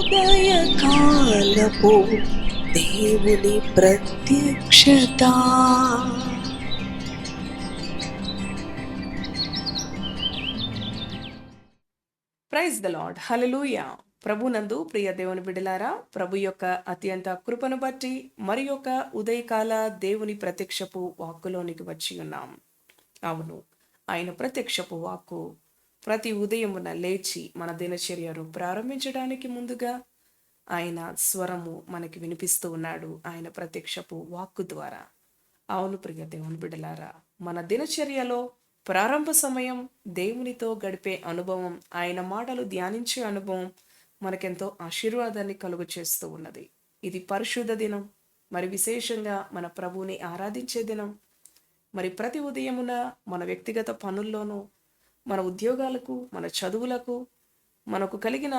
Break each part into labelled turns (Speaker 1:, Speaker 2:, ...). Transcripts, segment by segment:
Speaker 1: ఉదయకాలపు దేవుని ప్రత్యక్షత.
Speaker 2: ప్రైజ్ ద లాడ్ హలలుయ ప్రభునందు ప్రియ దేవుని బిడలారా ప్రభు యొక్క అత్యంత కృపను బట్టి మరి యొక్క ఉదయకాల దేవుని ప్రత్యక్షపు వాక్కులోనికి వచ్చి ఉన్నాం. అవును ఆయన ప్రత్యక్షపు వాక్కు ప్రతి ఉదయమున లేచి మన దినచర్యను ప్రారంభించడానికి ముందుగా ఆయన స్వరము మనకి వినిపిస్తూ ఉన్నాడు. ఆయన ప్రత్యక్షపు వాక్కు ద్వారా. అవును ప్రియ దేవుని బిడలారా మన దినచర్యలో ప్రారంభ సమయం దేవునితో గడిపే అనుభవం ఆయన మాటలు ధ్యానించే అనుభవం మనకెంతో ఆశీర్వాదాన్ని కలుగు చేస్తూ ఉన్నది. ఇది పరిశుద్ధ దినం. మరి విశేషంగా మన ప్రభువుని ఆరాధించే దినం. మరి ప్రతి ఉదయమున మన వ్యక్తిగత పనుల్లోనూ మన ఉద్యోగాలకు మన చదువులకు మనకు కలిగిన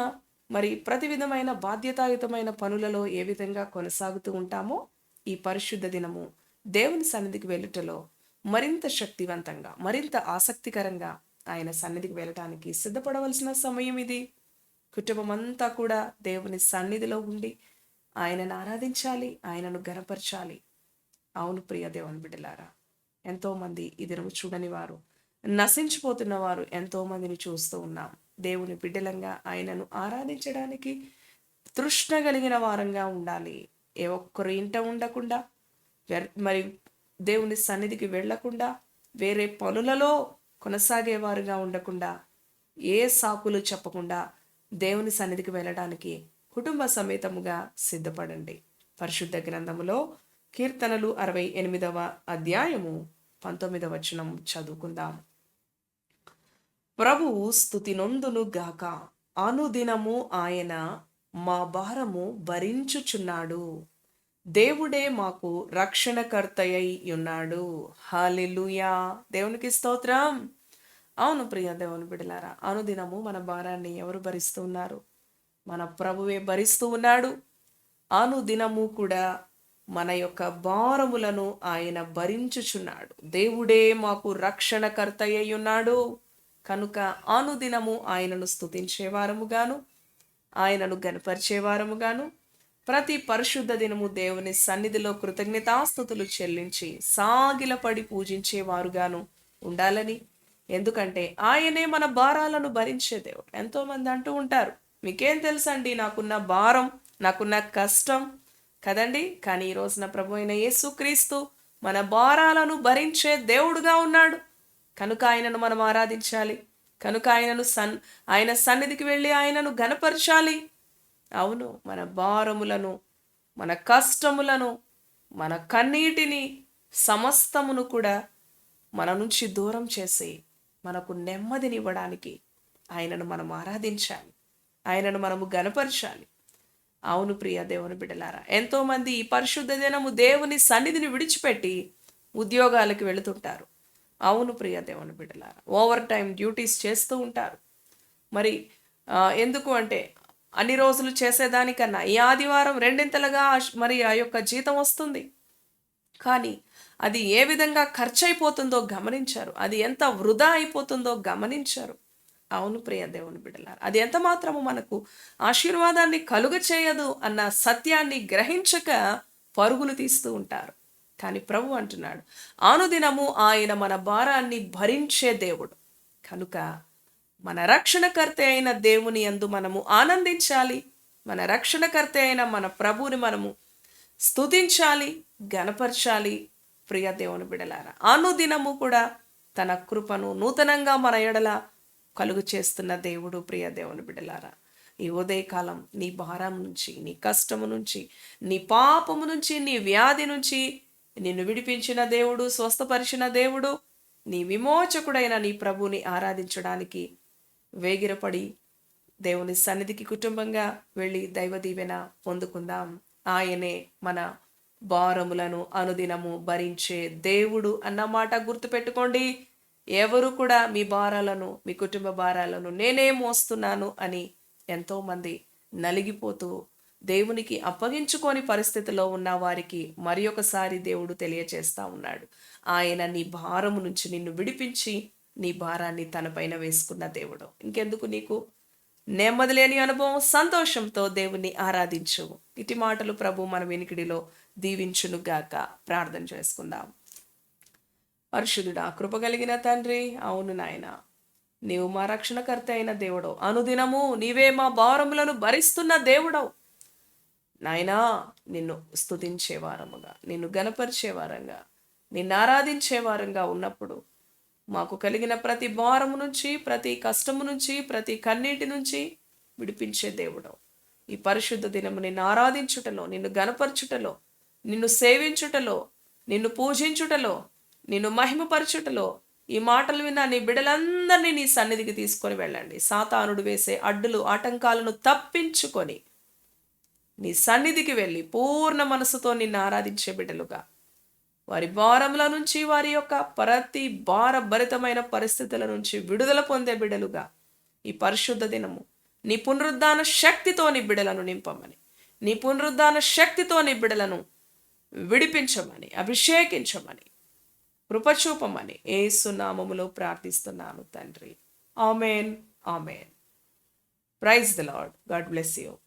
Speaker 2: మరి ప్రతి విధమైన బాధ్యతాయుతమైన పనులలో ఏ విధంగా కొనసాగుతూ ఉంటామో ఈ పరిశుద్ధ దినము దేవుని సన్నిధికి వెళ్ళుటలో మరింత శక్తివంతంగా మరింత ఆసక్తికరంగా ఆయన సన్నిధికి వెళ్ళటానికి సిద్ధపడవలసిన సమయం ఇది. కుటుంబం అంతా కూడా దేవుని సన్నిధిలో ఉండి ఆయనను ఆరాధించాలి ఆయనను గనపరచాలి అవును ప్రియ దేవుని బిడ్డలారా ఎంతోమంది ఈ దినము చూడని వారు నశించిపోతున్న వారు ఎంతోమందిని చూస్తూ ఉన్నాం. దేవుని బిడ్డలంగా ఆయనను ఆరాధించడానికి తృష్ణ కలిగిన వారంగా ఉండాలి. ఏ ఒక్కరు ఇంట ఉండకుండా మరి దేవుని సన్నిధికి వెళ్ళకుండా వేరే పనులలో కొనసాగేవారుగా ఉండకుండా ఏ సాకులు చెప్పకుండా దేవుని సన్నిధికి వెళ్ళడానికి కుటుంబ సమేతముగా సిద్ధపడండి. పరిశుద్ధ గ్రంథములో కీర్తనలు అరవై ఎనిమిదవ అధ్యాయము పంతొమ్మిదవ వచనం చదువుకుందాం. ప్రభువు స్థుతినొందును గాక. అనుదినము ఆయన మా భారము భరించుచున్నాడు. దేవుడే మాకు రక్షణకర్తయ్యి ఉన్నాడు. హాలిలుయా దేవునికి స్తోత్రం. అవును ప్రియ దేవుని బిడలారా అనుదినము మన భారాన్ని ఎవరు భరిస్తూ ఉన్నారు? మన ప్రభువే భరిస్తూ ఉన్నాడు. అనుదినము కూడా మన యొక్క భారములను ఆయన భరించుచున్నాడు. దేవుడే మాకు రక్షణకర్తయ్యి ఉన్నాడు. కనుక అనుదినము ఆయనను స్థుతించేవారముగాను ఆయనను గనపరిచేవారముగాను ప్రతి పరిశుద్ధ దినము దేవుని సన్నిధిలో కృతజ్ఞతాస్థుతులు చెల్లించి సాగిలపడి పూజించేవారుగాను ఉండాలని. ఎందుకంటే ఆయనే మన భారాలను భరించే దేవుడు. ఎంతోమంది అంటూ ఉంటారు మీకేం తెలుసండి? నాకున్న భారం నాకున్న కష్టం. కదండి? కానీ ఈ రోజున ప్రభు అయిన యేసుక్రీస్తు మన భారాలను భరించే దేవుడుగా ఉన్నాడు. కనుక ఆయనను మనం ఆరాధించాలి. కనుక ఆయనను సన్ ఆయన సన్నిధికి వెళ్ళి ఆయనను గనపరచాలి అవును మన భారములను మన కష్టములను మన కన్నీటిని సమస్తమును కూడా మన నుంచి దూరం చేసి మనకు నెమ్మదినివ్వడానికి ఆయనను మనం ఆరాధించాలి. ఆయనను మనము గనపరచాలి అవును ప్రియ దేవుని బిడ్డలారా ఎంతోమంది ఈ పరిశుద్ధ దినము దేవుని సన్నిధిని విడిచిపెట్టి ఉద్యోగాలకు వెళుతుంటారు. అవును ప్రియ దేవుని బిడ్డలారా. ఓవర్ టైం డ్యూటీస్ చేస్తూ ఉంటారు. మరి ఎందుకు అంటే అన్ని రోజులు చేసేదానికన్నా ఈ ఆదివారం రెండింతలుగా మరి ఆ యొక్క జీతం వస్తుంది. కానీ అది ఏ విధంగా ఖర్చు అయిపోతుందో గమనించారు. అది ఎంత వృధా అయిపోతుందో గమనించారు. అవును ప్రియ దేవుని బిడ్డలారు. అది ఎంత మాత్రము మనకు ఆశీర్వాదాన్ని కలుగ చేయదు అన్న సత్యాన్ని గ్రహించక పరుగులు తీస్తూ ఉంటారు. కానీ ప్రభు అంటున్నాడు ఆనుదినము ఆయన మన భారాన్ని భరించే దేవుడు. కనుక మన రక్షణకర్త అయిన దేవుని యందు మనము ఆనందించాలి. మన రక్షణకర్త అయిన మన ప్రభువుని మనము స్తుతించాలి గనపరచాలి ప్రియ దేవుని బిడలారా అనుదినము కూడా తన కృపను నూతనంగా మన ఎడల కలుగు చేస్తున్న దేవుడు ప్రియ దేవుని బిడలారా. ఈ ఉదయకాలం నీ భారం నుంచి నీ కష్టము నుంచి నీ పాపము నుంచి నీ వ్యాధి నుంచి నిన్ను విడిపించిన దేవుడు స్వస్థపరిచిన దేవుడు నీ విమోచకుడైన నీ ప్రభుని ఆరాధించడానికి వేగిరపడి దేవుని సన్నిధికి కుటుంబంగా వెళ్ళి దైవ దీవెన పొందుకుందాం. ఆయనే మన భారములను అనుదినము భరించే దేవుడు అన్నమాట గుర్తుపెట్టుకోండి. ఎవరు కూడా మీ భారాలను మీ కుటుంబ భారాలను నేనే మోస్తున్నాను అని ఎంతోమంది నలిగిపోతూ దేవునికి అప్పగించుకోని పరిస్థితిలో ఉన్న వారికి మరి ఒకసారి దేవుడు తెలియచేస్తా ఉన్నాడు. ఆయన నీ భారము నుంచి నిన్ను విడిపించి నీ భారాన్ని తనపైన వేసుకున్న దేవుడు. ఇంకెందుకు నీకు? నెమ్మది లేని అనుభవం సంతోషంతో దేవుణ్ణి ఆరాధించు. ఇటు మాటలు ప్రభు మన వెనికిడిలో దీవించును గాక. ప్రార్థన చేసుకుందాం. పరిశుద్ధుడా కృప కలిగిన తండ్రి అవును నాయన. నీవు మా రక్షణకర్త అయిన దేవుడవు. అనుదినము నీవే మా భారములను భరిస్తున్న దేవుడవు. నాయనా నిన్ను స్తుతించే వారముగా నిన్ను గనపరిచే వారంగా నిన్ను ఆరాధించే వారంగా ఉన్నప్పుడు మాకు కలిగిన ప్రతి భారము నుంచి ప్రతి కష్టము నుంచి ప్రతి కన్నీటి నుంచి విడిపించే దేవుడవు. ఈ పరిశుద్ధ దినము నిన్ను ఆరాధించుటలో నిన్ను గనపరచుటలో నిన్ను సేవించుటలో నిన్ను పూజించుటలో నిన్ను మహిమపరచుటలో ఈ మాటలు విన్న నీ బిడ్డలందరినీ నీ సన్నిధికి తీసుకొని వెళ్ళండి. సాతానుడు వేసే అడ్డులు ఆటంకాలను తప్పించుకొని నీ సన్నిధికి వెళ్ళి పూర్ణ మనసుతో నిన్ను ఆరాధించే బిడ్డలుగా. వారి భారముల నుంచి వారి యొక్క ప్రతి భారభరితమైన పరిస్థితుల నుంచి విడుదల పొందే బిడ్డలుగా ఈ పరిశుద్ధ దినము. నీ పునరుద్ధాన శక్తితో నీ బిడలను నింపమని నీ పునరుద్ధాన శక్తితో నీ బిడలను విడిపించమని అభిషేకించమని కృపచూపమని ఏసునామములో ప్రార్థిస్తున్నాను తండ్రి. Amen amen. Praise the Lord God bless you.